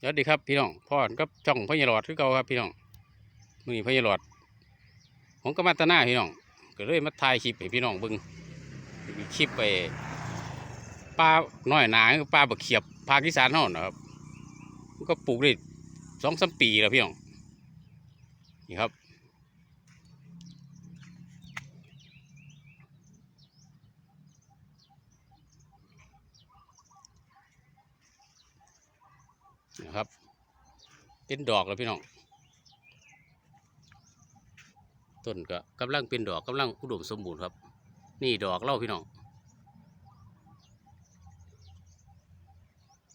สวัสดีครับพี่น้องพ่อกับช่องพญาหลอดคือเก่าครับพี่น้องมือพญาหลอดผมก็มาตาหน้าพี่น้องก็เลยมาถ่ายคลิปให้พี่น้องเบิ้งคลิปไปปลาน้อยหนาปลาบักเขียบภาคอีสานเฮานะครับก็ปลูกได้สองสามปีแล้วพี่น้องนี่ครับ นะครับ เป็นดอกแล้วพี่น้องต้นก็กำลังเป็นดอกกำลังอุดมสมบูรณ์ครับ นี่ดอกเล่าพี่น้อง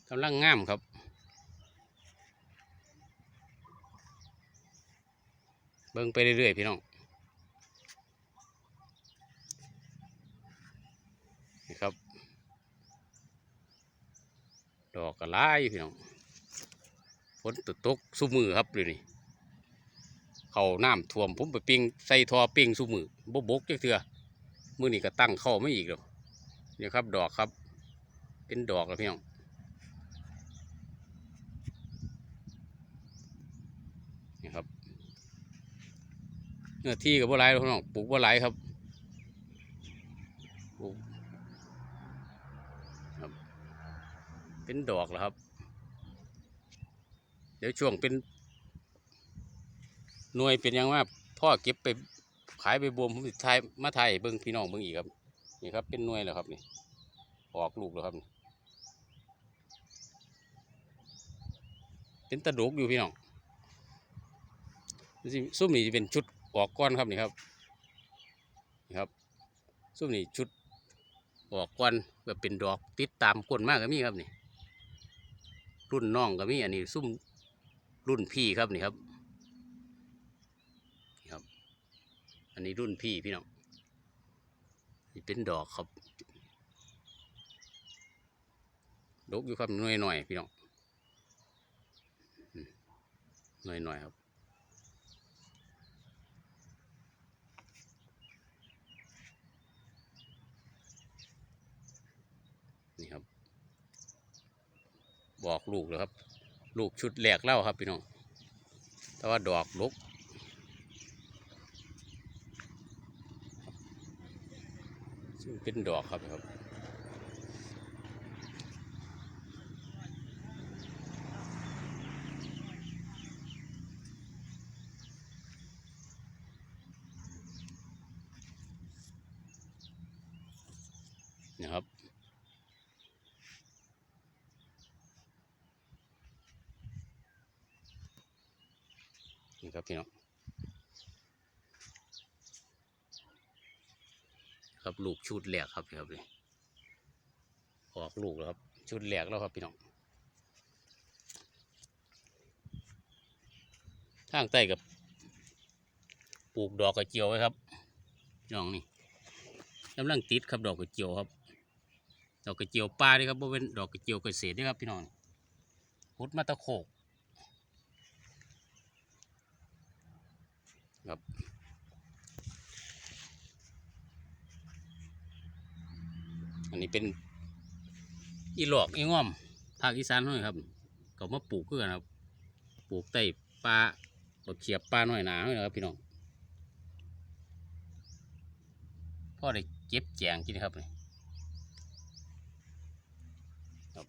กำลังงามครับเบิ่งไปเรื่อยๆพี่น้องนี่ครับ ดอกกระลายพี่น้อง ฝนตกตกสุมือครับเลยนี่เขาน้ำท่วมผมไปปิงใส่ทอปิงสุมือบบกจักเถื่อมือนี่ก็ตั้งเข้าไม่อีกแล้วเนี่ยครับดอกครับ เป็นดอกแล้วพี่น้องนี่ครับเนื้อที่กับบัวไรพี่น้องปลูกบัวไรครับปลูกครับ เป็นดอกแล้วครับ ดี๋ยวช่วงเป็นหน่วยเป็นยังว่าพ่อเก็บไปขายไปบวมผมสิทายมาไทยเบิ้งพี่น้องเบิ้งอีกครับนี่ครับเป็นหน่วยแล้วครับนี่ออกลูกแล้วครับนี่เป็นตะดุกอยู่พี่น้องซุ้มนี่จะเป็นชุดออกก้อนครับนี่ครับนี่ครับซุ้มนี่ชุดออกก้อนแบบเป็นดอกติดตามก้นมากก็มีครับนี่รุ่นน้องก็มีอันนี้ซุ่ม รุ่นพี่ครับนี่ครับนี่ครับ อันนี้รุ่นพี่พี่น้องนี่เป็นดอกครับดกอยู่ครับหน่อยหน่อยพี่น้องหน่อยหน่อยครับนี่ครับ บอกลูกเลยครับ ลูกชุดแหลกเล่าครับพี่น้อง แต่ว่าดอกลุกซึ่งเป็นดอกครับครับนะครับ นี่ครับพี่น้องครับลูกชุดแหลกครับพี่ครับนี่ออกลูกแล้วครับ ชุดแหลกแล้วครับพี่น้องข้างใต้กับปลูกดอกกระเจียวไว้ครับน้องนี่กำลังติดครับดอกกระเจียวครับ ดอกกระเจียวปลานี่ครับบ่เป็นดอกกระเจียวเกษตรนี่ครับพี่น้องพุดมาตะโขก ครับ อันนี้เป็นอีหลอกอีง่อมภาคอีสานหน่อยครับเขามาปลูกเพื่อนครับ ปลูกใต้ปลาบักเขียบปลาหน่อยหนาหน่อยนะครับพี่น้องพ่อได้เก็บแจงกินครับเลยบ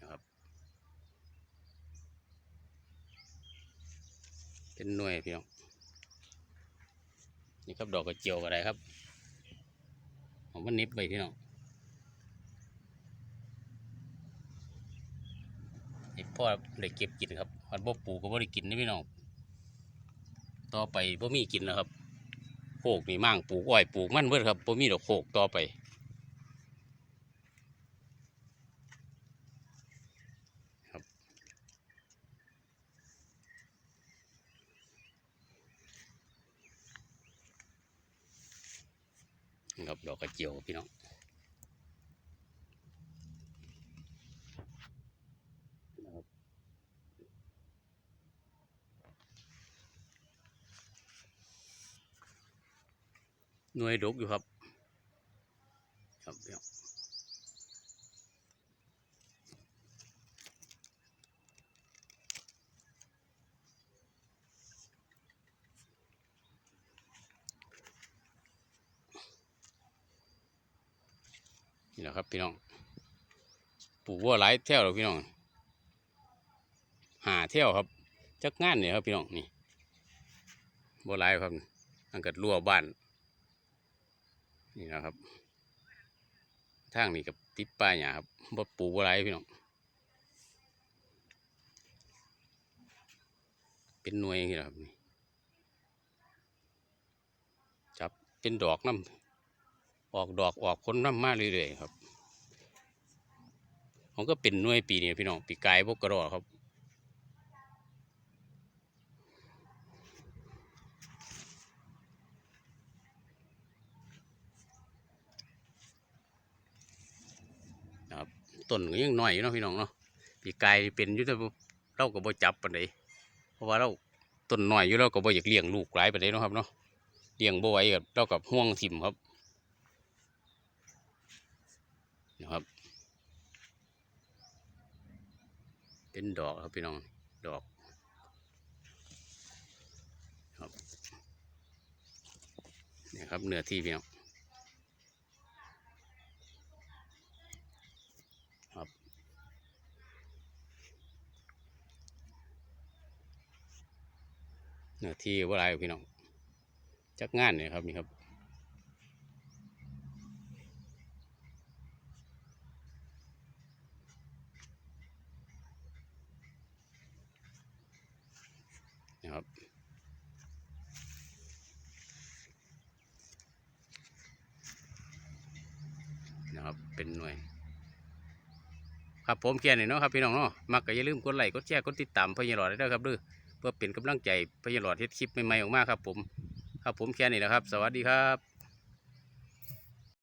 นะครับ เป็นหน่วยพี่น้องนี่ครับดอกกระเจียวก็ได้ครับผมว่านิบไปพี่น้องนี่พ่อได้เก็บกินครับวันบ่ปลูกก็บ่ได้กินนะพี่น้องต่อไปบ่มีกินนะครับโคกนี่มั่งปลูกอ้อยปลูกมันเบิดครับบ่มีดอกโคกต่อไป ครับดอกกระเจียวพี่น้องหน่วยดกอยู่ครับ ครับเดี๋ยว นี่แหละครับพี่น้องปลูกวัวหลายเที่ยวแล้วพี่น้องหาเที่ยวครับจักงานเนี่ยครับพี่น้องนี่บัวหลายครับอันกัดรั่วบ้าน นี่นะครับทางนี้กับติดป้ายหยาครับบ่ปลูกอะไรพี่น้องเป็นหน่วยอย่างนี้แหละครับนี่จับเป็นดอกน้ำ ออกดอกออกผลน้ำมาเรื่อยๆครับผมก็เป็นหน่วยปีนี้พี่น้องปีกายพวกกระรอกครับนะครับต้นก็ยังหน้อยอยู่เนาะพี่น้องเนาะปีกายเป็นยู่แต่ว่าเราก็บ่จับปานใดเพราะว่าเราต้นหน้อยอยู่เราก็บ่อยากเลี้ยงลูกหลายปานใดเนาะครับเนาะเลี้ยงบ่ไหวกับเรากับห่วงถิ่มครับ นะครับ เป็นดอกครับพี่น้องดอกครับนี่ครับเนื้อที่พี่น้องเนื้อที่ว่าไรพี่น้องจักงานเนี่ยครับนี่ครับ เป็นหน่วย ครับผมแค่นี้เนาะครับพี่น้องเนาะมักก็อย่าลืมกดไลค์กดแชร์กดติดตามพญาหลอดได้ด้วยครับด้วยเพื่อเป็นกำลังใจพญาหลอดเฮ็ดคลิปใหม่ๆออกมาครับผม ครับผมแค่นี้นะครับ สวัสดีครับ